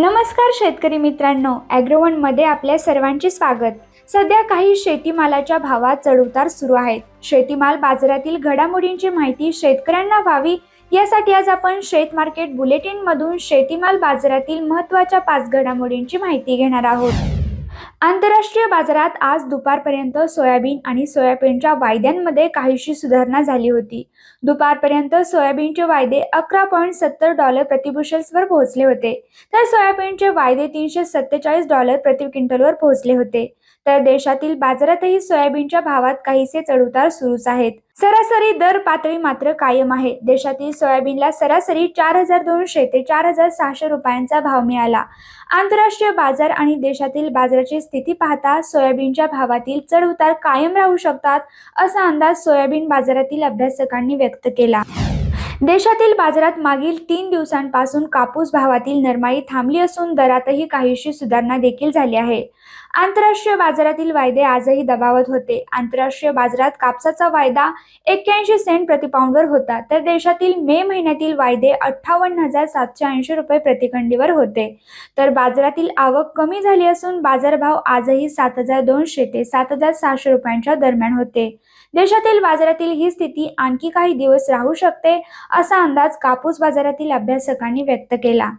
नमस्कार शेतकरी मित्रांनो ॲग्रोवनमध्ये आपल्या सर्वांचे स्वागत. सध्या काही शेतीमालाच्या भावात चढउतार सुरू आहेत. शेतीमाल बाजारातील घडामोडींची माहिती शेतकऱ्यांना व्हावी यासाठी आज आपण शेत मार्केट बुलेटिनमधून शेतीमाल बाजारातील महत्त्वाच्या पाच घडामोडींची माहिती घेणार आहोत. आंतरराष्ट्रीय बाजारात आज दुपारपर्यंत सोयाबीन आणि सोयाबीनच्या वायद्यांमध्ये काहीशी सुधारणा झाली होती. दुपारपर्यंत सोयाबीनचे वायदे अकरा पॉईंट सत्तर डॉलर प्रतिबुशल्सवर पोहोचले होते. तर सोयाबीनचे वायदे तीनशे सत्तेचाळीस डॉलर प्रति क्विंटलवर पोहोचले होते. तर देशातील बाजारातही सोयाबीनच्या भावात काहीसे चढउतार सुरूच आहेत. सरासरी दर पातळी मात्र कायम आहे. देशातील सोयाबीनला सरासरी चार हजार दोनशे ते चार हजार सहाशे रुपयांचा भाव मिळाला. आंतरराष्ट्रीय बाजार आणि देशातील बाजाराची स्थिती पाहता सोयाबीनच्या भावातील चढउतार कायम राहू शकतात असा अंदाज सोयाबीन बाजारातील अभ्यासकांनी व्यक्त केला. देशातील बाजारात मागील तीन दिवसांपासून कापूस भावातील नरमाई थांबली असून दरातही काहीशी सुधारणा देखील झाली आहे. आंतरराष्ट्रीय बाजारातील वायदे आजही दबावत होते. आंतरराष्ट्रीय बाजारात कापसाचा वायदा एक्क्याऐंशी सेंट प्रतिपाऊंडवर होता. तर देशातील मे महिन्यातील वायदे अठ्ठावन्न हजार सातशे ऐंशी रुपये प्रतिखंडीवर होते. तर बाजारातील आवक कमी झाली असून बाजारभाव आजही सात हजार दोनशे ते सात हजार सहाशे रुपयांच्या दरम्यान होते. देशातील बाजारातील ही स्थिती आणखी काही दिवस राहू शकते असा अंदाज कापूस बाजारातील अभ्यासकांनी व्यक्त केला.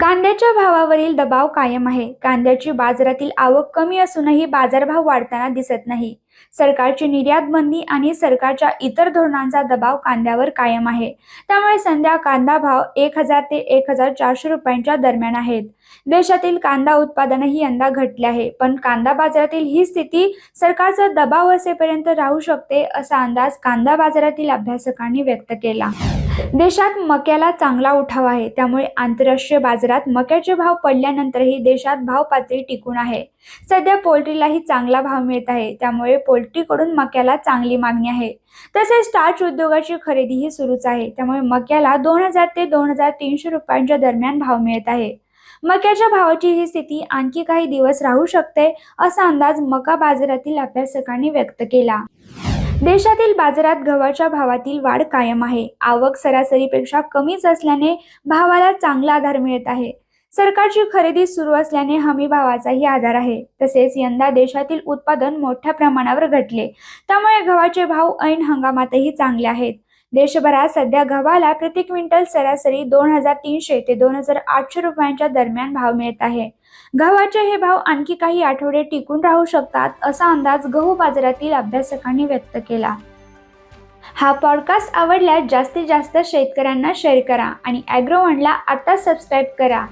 कांद्याच्या भावावरील दबाव कायम आहे. कांद्याची बाजारातील आवक कमी असूनही बाजारभाव वाढताना दिसत नाही. सरकारची निर्यात बंदी आणि सरकारच्या इतर धोरणांचा दबाव कांद्यावर कायम आहे. त्यामुळे सध्या कांदा भाव एक हजार ते एक हजार चारशे रुपयांच्या दरम्यान आहेत. देशातील कांदा उत्पादनही यंदा घटले आहे. पण कांदा बाजारातील ही स्थिती सरकारचा दबाव असेपर्यंत राहू शकते असा अंदाज कांदा बाजारातील अभ्यासकांनी व्यक्त केला. देशात मक्याला चांगला उठाव आहे. त्यामुळे आंतरराष्ट्रीय बाजारात मक्याचे भाव पडल्यानंतरही देशात भाव पातळी टिकून आहे. सध्या पोल्ट्रीलाही चांगला भाव मिळत आहे. त्यामुळे पोल्ट्रीकडून मक्याला चांगली मागणी आहे. तसेच स्टार्च उद्योगाची खरेदीही सुरूच आहे. त्यामुळे मक्याला दोन हजार ते दोन हजार तीनशे रुपयांच्या दरम्यान भाव मिळत आहे. मक्याच्या भावाची ही स्थिती आणखी काही दिवस राहू शकते असा अंदाज मका बाजारातील अभ्यासकांनी व्यक्त केला. देशातील बाजारात गव्हाच्या भावातील वाढ कायम आहे. आवक सरासरीपेक्षा कमीच असल्याने भावाला चांगला आधार मिळत आहे. सरकारची खरेदी सुरू असल्याने हमी भावाचाही आधार आहे. तसेच यंदा देशातील उत्पादन मोठ्या प्रमाणावर घटले. त्यामुळे गव्हाचे भाव ऐन हंगामातही चांगले आहेत. देशभरात सध्या गव्हाला प्रति क्विंटल सरासरी दोन हजार तीनशे ते दोन हजार आठशे रुपयांच्या दरम्यान भाव मिळत आहे. गव्हाचे हे भाव आणखी काही आठवडे टिकून राहू शकतात असा अंदाज गहू बाजारातील अभ्यासकांनी व्यक्त केला. हा पॉडकास्ट आवडल्यास जास्तीत जास्त शेतकऱ्यांना शेअर करा आणि ॲग्रोवनला आता सबस्क्राईब करा.